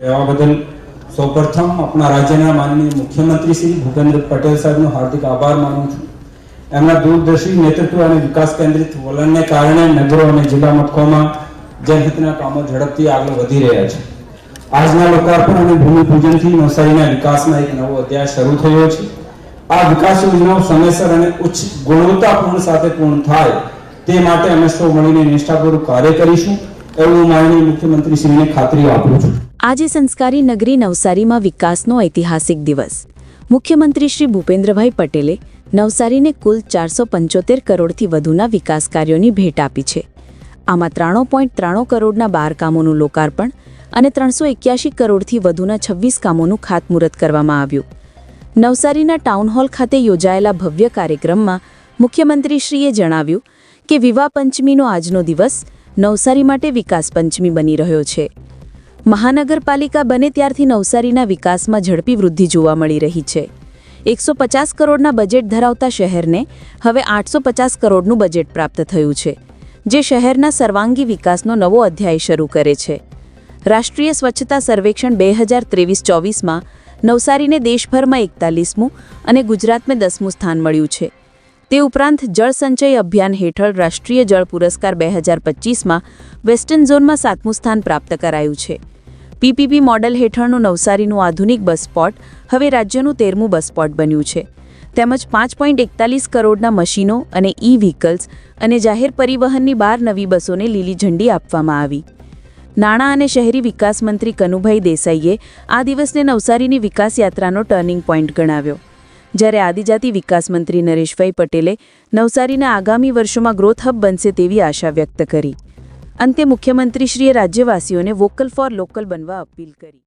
એવા બદલ સૌપ્રથમ આપણા રાજ્યના માનનીય મુખ્યમંત્રી શ્રી ભૂપેન્દ્ર પટેલ સાહેબનો હાર્દિક આભાર માનું છું. એમના દૂરદર્શી નેતૃત્વ અને વિકાસ કેન્દ્રિત વલણને કારણે નગરો અને જિલ્લા મથકોમાં જનહિતના કામો ઝડપથી આગળ વધી રહ્યા છે. આજના લોકાર્પણ અને ભૂમિપૂજનથી નવસારીના વિકાસમાં એક નવો અધ્યાય શરૂ થયો છે. આ વિકાસ યોજનાઓ સમયસર અને ઉચ્ચ ગુણવત્તાપૂર્ણ સાથે પૂર્ણ થાય તે માટે અમે સૌ મળીને નિષ્ઠાપૂર્વક કાર્ય કરીશું. એવું માનનીય મુખ્યમંત્રી શ્રીને ખાતરી આપું છું. આજે સંસ્કારી નગરી નવસારીમાં વિકાસનો ઐતિહાસિક દિવસ. મુખ્યમંત્રી શ્રી ભૂપેન્દ્રભાઈ પટેલે નવસારીને કુલ ચારસો પંચોતેર કરોડથી વધુના વિકાસ કાર્યોની ભેટ આપી છે. આમાં ત્રાણું પોઈન્ટ ત્રાણું કરોડના બાર કામોનું લોકાર્પણ અને ત્રણસો એક્યાસી કરોડથી વધુના છવ્વીસ કામોનું ખાતમુહૂર્ત કરવામાં આવ્યું. નવસારીના ટાઉનહોલ ખાતે યોજાયેલા ભવ્ય કાર્યક્રમમાં મુખ્યમંત્રીશ્રીએ જણાવ્યું કે વિવાહ પંચમીનો આજનો દિવસ નવસારી માટે વિકાસ પંચમી બની રહ્યો છે. મહાનગરપાલિકા બને ત્યારથી નવસારીના વિકાસમાં ઝડપી વૃદ્ધિ જોવા મળી રહી છે. એકસો પચાસ કરોડના બજેટ ધરાવતા શહેરને હવે આઠસો પચાસ કરોડનું બજેટ પ્રાપ્ત થયું છે, જે શહેરના સર્વાંગી વિકાસનો નવો અધ્યાય શરૂ કરે છે. રાષ્ટ્રીય સ્વચ્છતા સર્વેક્ષણ બે હજાર ત્રેવીસ ચોવીસમાં નવસારીને દેશભરમાં એકતાલીસમું અને ગુજરાતને દસમું સ્થાન મળ્યું છે. તે ઉપરાંત જળ સંચય અભિયાન હેઠળ રાષ્ટ્રીય જળ પુરસ્કાર બે હજાર પચીસમાં વેસ્ટર્ન ઝોનમાં સાતમું સ્થાન પ્રાપ્ત કરાયું છે. પીપીપી મોડેલ હેઠળનું નવસારીનું આધુનિક બસ સ્પોટ હવે રાજ્યનું તેરમું બસ સ્પોટ બન્યું છે. તેમજ પાંચ પોઈન્ટ એકતાલીસ કરોડના મશીનો અને ઈ વ્હીકલ્સ અને જાહેર પરિવહનની બાર નવી બસોને લીલી ઝંડી આપવામાં આવી. નાણાં અને શહેરી વિકાસ મંત્રી કનુભાઈ દેસાઈએ આ દિવસને નવસારીની વિકાસ યાત્રાનો ટર્નિંગ પોઈન્ટ ગણાવ્યો. જ્યારે આદિજાતિ વિકાસ મંત્રી નરેશભાઈ પટેલે નવસારીના આગામી વર્ષોમાં ગ્રોથ હબ બનશે તેવી આશા વ્યક્ત કરી. અંતે મુખ્યમંત્રીશ્રીએ રાજ્યવાસીઓને વોકલ ફોર લોકલ બનવા અપીલ કરી.